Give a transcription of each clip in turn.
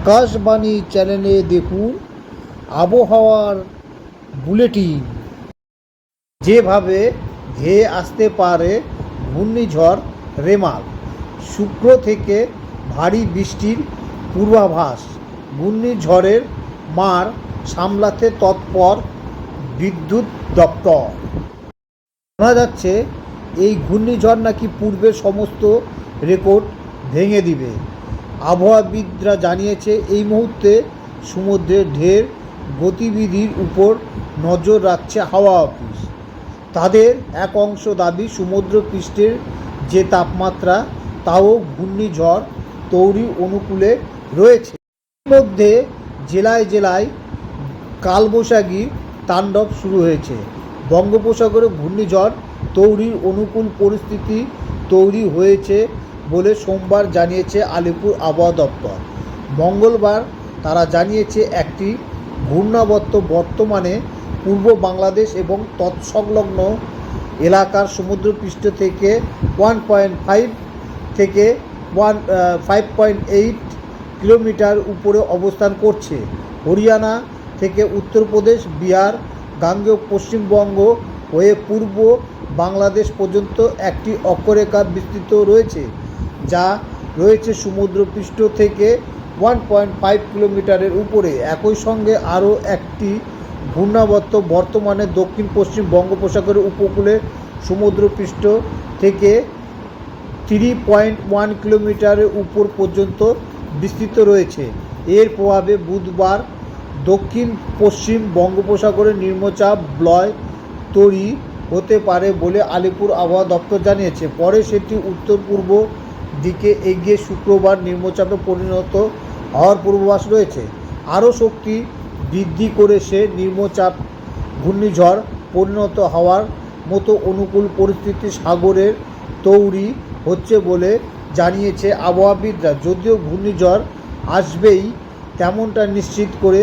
আকাশবাণী চ্যানেলে দেখুন আবহাওয়ার বুলেটিন। যেভাবে ধেয়ে আসতে পারে ঘূর্ণিঝড় রেমাল, শুক্র থেকে ভারী বৃষ্টির পূর্বাভাস। ঘূর্ণিঝড়ের মার সামলাতে তৎপর বিদ্যুৎ দপ্তর। শোনা যাচ্ছে, এই ঘূর্ণিঝড় নাকি পূর্বের সমস্ত রেকর্ড ভেঙে দিবে। আবহাওয়াবিদরা জানিয়েছে, এই মুহূর্তে সমুদ্রের ঢের গতিবিধির উপর নজর রাখছে হাওয়া অফিস। তাদের এক অংশ দাবি সমুদ্র পৃষ্ঠের যে তাপমাত্রা, তাও ঘূর্ণিঝড় তৈরি অনুকূলে রয়েছে। এর মধ্যে জেলায় জেলায় কালবৈশাখী তাণ্ডব শুরু হয়েছে। বঙ্গোপসাগরে ঘূর্ণিঝড় তৈরির অনুকূল পরিস্থিতি তৈরি হয়েছে বলে সোমবার জানিয়েছে আলিপুর আবহাওয়া দপ্তর। মঙ্গলবার তারা জানিয়েছে একটি ঘূর্ণাবর্ত বর্তমানে পূর্ব বাংলাদেশ এবং তৎসংলগ্ন এলাকার সমুদ্রপৃষ্ঠ থেকে ওয়ান পয়েন্ট ফাইভ থেকে one five point eight kilometre উপরে অবস্থান করছে। হরিয়ানা থেকে উত্তরপ্রদেশ, বিহার, গাঙ্গেয়, পশ্চিমবঙ্গ হয়ে পূর্ব বাংলাদেশ পর্যন্ত একটি অক্ষরেখা বিস্তৃত রয়েছে। যা রয়েছে সমুদ্রপৃষ্ঠ থেকে ওয়ান পয়েন্ট ফাইভ কিলোমিটারের উপরে। একই সঙ্গে আরও একটি ঘূর্ণাবর্ত বর্তমানে দক্ষিণ পশ্চিম বঙ্গোপসাগরের উপকূলে সমুদ্রপৃষ্ঠ থেকে থ্রি পয়েন্ট ওয়ান কিলোমিটারের উপর পর্যন্ত বিস্তৃত রয়েছে। এর প্রভাবে বুধবার দক্ষিণ পশ্চিম বঙ্গোপসাগরে নিম্নচাপ ব্লয় তৈরি হতে পারে বলে আলিপুর আবহাওয়া দপ্তর জানিয়েছে। পরে সেটি উত্তর পূর্ব দিকে এগিয়ে শুক্রবার নিম্নচাপে পরিণত হওয়ার পূর্বাভাস রয়েছে। আরও শক্তি বৃদ্ধি করে সে নিম্নচাপ ঘূর্ণিঝড় পরিণত হওয়ার মতো অনুকূল পরিস্থিতি সাগরের তৈরি হচ্ছে বলে জানিয়েছে আবহাওয়াবিদরা। যদিও ঘূর্ণিঝড় আসবেই তেমনটা নিশ্চিত করে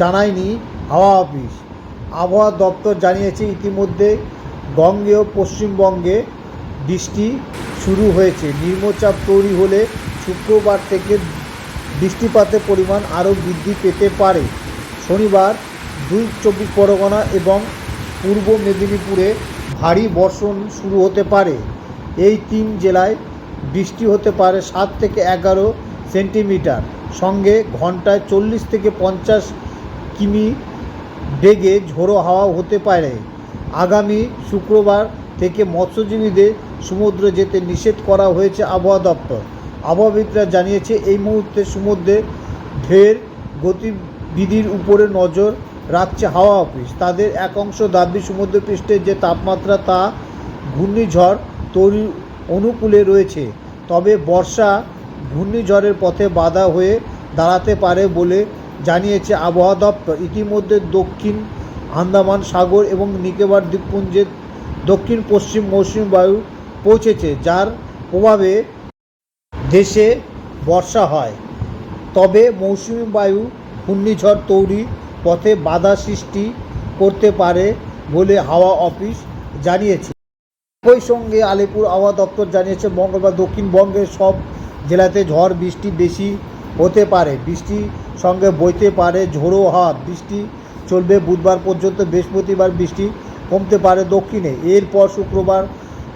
জানায়নি হাওয়া অফিস আবহাওয়া দপ্তর জানিয়েছে, ইতিমধ্যে গঙ্গেয় পশ্চিমবঙ্গে বৃষ্টি শুরু হয়েছে। নিম্নচাপ তৈরি হলে শুক্রবার থেকে বৃষ্টিপাতের পরিমাণ আরও বৃদ্ধি পেতে পারে। শনিবার দুই চব্বিশ পরগনা এবং পূর্ব মেদিনীপুরে ভারী বর্ষণ শুরু হতে পারে। এই তিন জেলায় বৃষ্টি হতে পারে সাত থেকে এগারো সেন্টিমিটার। সঙ্গে ঘন্টায় চল্লিশ থেকে পঞ্চাশ কিমি বেগে ঝোড়ো হাওয়া হতে পারে। আগামী শুক্রবার থেকে মৎস্যজীবীদের সমুদ্রে যেতে নিষেধ করা হয়েছে আবহাওয়া দপ্তর। আবহাওয়াবিদরা জানিয়েছে, এই মুহূর্তে সমুদ্রে ঢের গতিবিধির উপরে নজর রাখছে হাওয়া অফিস। তাদের এক অংশ দাবি সমুদ্রপৃষ্ঠের যে তাপমাত্রা তা ঘূর্ণিঝড় তৈরির অনুকূলে রয়েছে, তবে বর্ষা ঘূর্ণিঝড়ের পথে বাধা হয়ে দাঁড়াতে পারে বলে জানিয়েছে আবহাওয়া দপ্তর। ইতিমধ্যে দক্ষিণ আন্দামান সাগর এবং নিকোবর দ্বীপপুঞ্জের দক্ষিণ পশ্চিম মৌসুমী বায়ু পৌঁছেছে, যার প্রভাবে দেশে বর্ষা হয়। তবে মৌসুমী বায়ু ঘূর্ণিঝড় তৈরি পথে বাধা সৃষ্টি করতে পারে বলে হাওয়া অফিস জানিয়েছে। একই সঙ্গে আলিপুর আবহাওয়া দপ্তর জানিয়েছে, মঙ্গলবার দক্ষিণবঙ্গের সব জেলাতে ঝড়, বৃষ্টি বেশি হতে পারে। বৃষ্টি সঙ্গে বইতে পারে ঝোড়ো হাওয়া। বৃষ্টি চলবে বুধবার পর্যন্ত, বৃহস্পতিবার বৃষ্টি কমতে পারে দক্ষিণে। এরপর শুক্রবার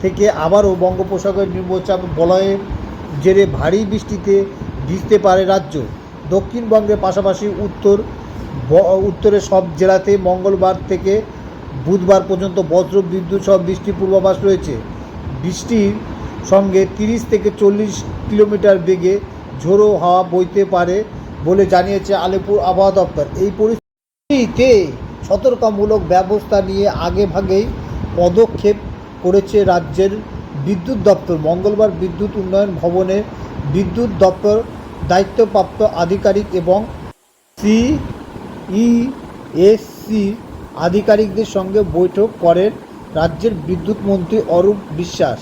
থেকে আবারও বঙ্গোপসাগরের নিম্নচাপ বলয়ের জেরে ভারী বৃষ্টিতে ভিজতে পারে রাজ্য। দক্ষিণবঙ্গের পাশাপাশি উত্তর উত্তরের সব জেলাতে মঙ্গলবার থেকে বুধবার পর্যন্ত বজ্র বিদ্যুৎ সহ বৃষ্টি পূর্বাভাস রয়েছে। বৃষ্টির সঙ্গে তিরিশ থেকে চল্লিশ কিলোমিটার বেগে ঝোড়ো হাওয়া বইতে পারে বলে জানিয়েছে আলিপুর আবহাওয়া দপ্তর। এই পরিস্থিতিতে সতর্কমূলক ব্যবস্থা নিয়ে আগেভাগেই পদক্ষেপ করেছে রাজ্যের বিদ্যুৎ দপ্তর। মঙ্গলবার বিদ্যুৎ উন্নয়ন ভবনে বিদ্যুৎ দপ্তর দায়িত্বপ্রাপ্ত আধিকারিক এবং সিইএসসি আধিকারিকদের সঙ্গে বৈঠক করেন রাজ্যের বিদ্যুৎ মন্ত্রী অরূপ বিশ্বাস।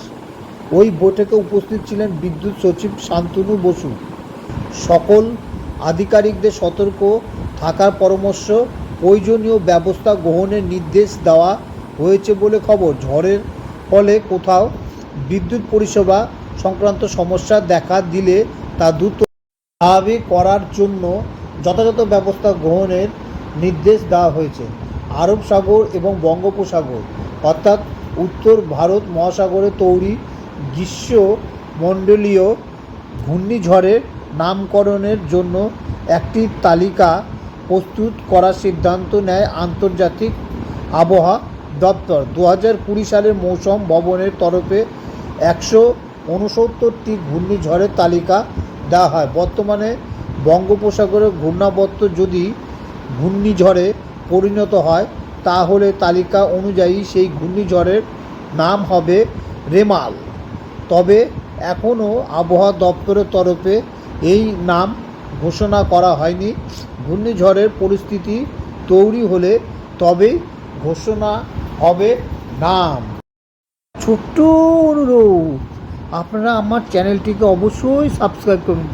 ওই বৈঠকে উপস্থিত ছিলেন বিদ্যুৎ সচিব শান্তনু বসু। সকল আধিকারিকদের সতর্ক থাকার পরামর্শ প্রয়োজনীয় ব্যবস্থা গ্রহণের নির্দেশ দেওয়া হয়েছে বলে খবর। ঝড়ের ফলে কোথাও বিদ্যুৎ পরিষেবা সংক্রান্ত সমস্যা দেখা দিলে তা দ্রুত স্বাভাবিক করার জন্য যথাযথ ব্যবস্থা গ্রহণের নির্দেশ দেওয়া হয়েছে। আরব সাগর এবং বঙ্গোপসাগর, অর্থাৎ উত্তর ভারত মহাসাগরে তৈরি গ্রীষ্মমণ্ডলীয় ঘূর্ণিঝড়ের নামকরণের জন্য একটি তালিকা প্রস্তুত করার সিদ্ধান্ত নেয় আন্তর্জাতিক আবহাওয়া দপ্তর। দু হাজার কুড়ি সালের মৌসুম ভবনের তরফে একশো উনসত্তরটি ঘূর্ণিঝড়ের তালিকা দেওয়া হয়। বর্তমানে বঙ্গোপসাগরে ঘূর্ণাবর্ত যদি ঘূর্ণিঝড়ে পরিণত হয়, তাহলে তালিকা অনুযায়ী সেই ঘূর্ণিঝড়ের নাম হবে রেমাল। তবে এখনও আবহাওয়া দপ্তরের তরফে এই নাম ঘোষণা করা হয়নি। ঘূর্ণিঝড়ের পরিস্থিতি তৈরি হলে তবেই ঘোষণা হবে নাম। ছোট্ট অনুরোধ আপনারা আমার চ্যানেলটিকে অবশ্যই সাবস্ক্রাইব করুন।